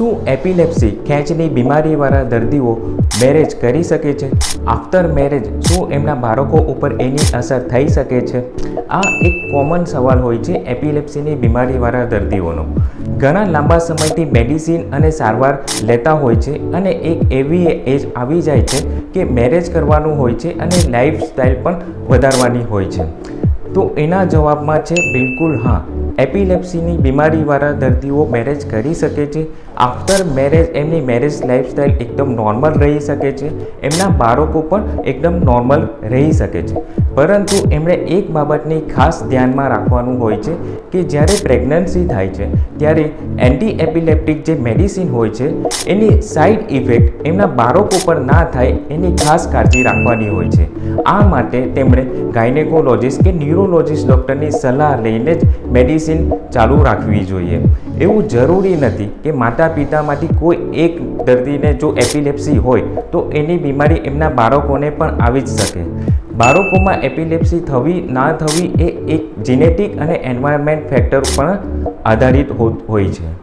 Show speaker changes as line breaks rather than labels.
શું એપિલેપ્સી ખેંચની બીમારીવાળા દર્દીઓ મેરેજ કરી શકે છે? આફ્ટર મેરેજ શું એમના બાળકો ઉપર એની અસર થઈ શકે છે? આ એક કોમન સવાલ હોય છે એપિલેપ્સીની બીમારીવાળા દર્દીઓનો. ઘણા લાંબા સમયથી મેડિસિન અને સારવાર લેતા હોય છે અને એક એવી એજ આવી જાય છે કે મેરેજ કરવાનું હોય છે અને લાઈફસ્ટાઈલ પણ વધારવાની હોય છે. તો એના જવાબમાં છે બિલકુલ હા. એપિલેપ્સીની બીમારીવાળા દર્દીઓ મેરેજ કરી શકે છે. આફ્ટર મેરેજ એમની મેરેજ લાઈફસ્ટાઈલ એકદમ નોર્મલ રહી શકે છે. એમના બાળકો પણ એકદમ નોર્મલ રહી શકે છે. પરંતુ એમણે એક બાબતની ખાસ ધ્યાનમાં રાખવાનું હોય છે કે જ્યારે પ્રેગ્નન્સી થાય છે, ત્યારે એન્ટી એપિલેપ્ટિક જે મેડિસિન હોય છે, એની સાઇડ ઇફેક્ટ એમના બાળકો પર ના થાય એની ખાસ કાળજી રાખવાની હોય છે. આ માટે તેમણે ગાયનેકોલોજીસ્ટ કે ન્યુરોલોજીસ્ટ ડૉક્ટરની સલાહ લઈને જ મેડિસિન ચાલુ રાખવી જોઈએ. એવું જરૂરી નથી કે માતા પિતામાંથી કોઈ એક દર્દીને જો એપિલેપ્સી હોય, તો એની બીમારી એમના બાળકોને પણ આવી જ શકે. બાળકોમાં એપિલેપ્સી થવી, ના થવી એ એક જીનેટિક અને એન્વાયરમેન્ટ ફેક્ટર પણ આધારિત હોય છે.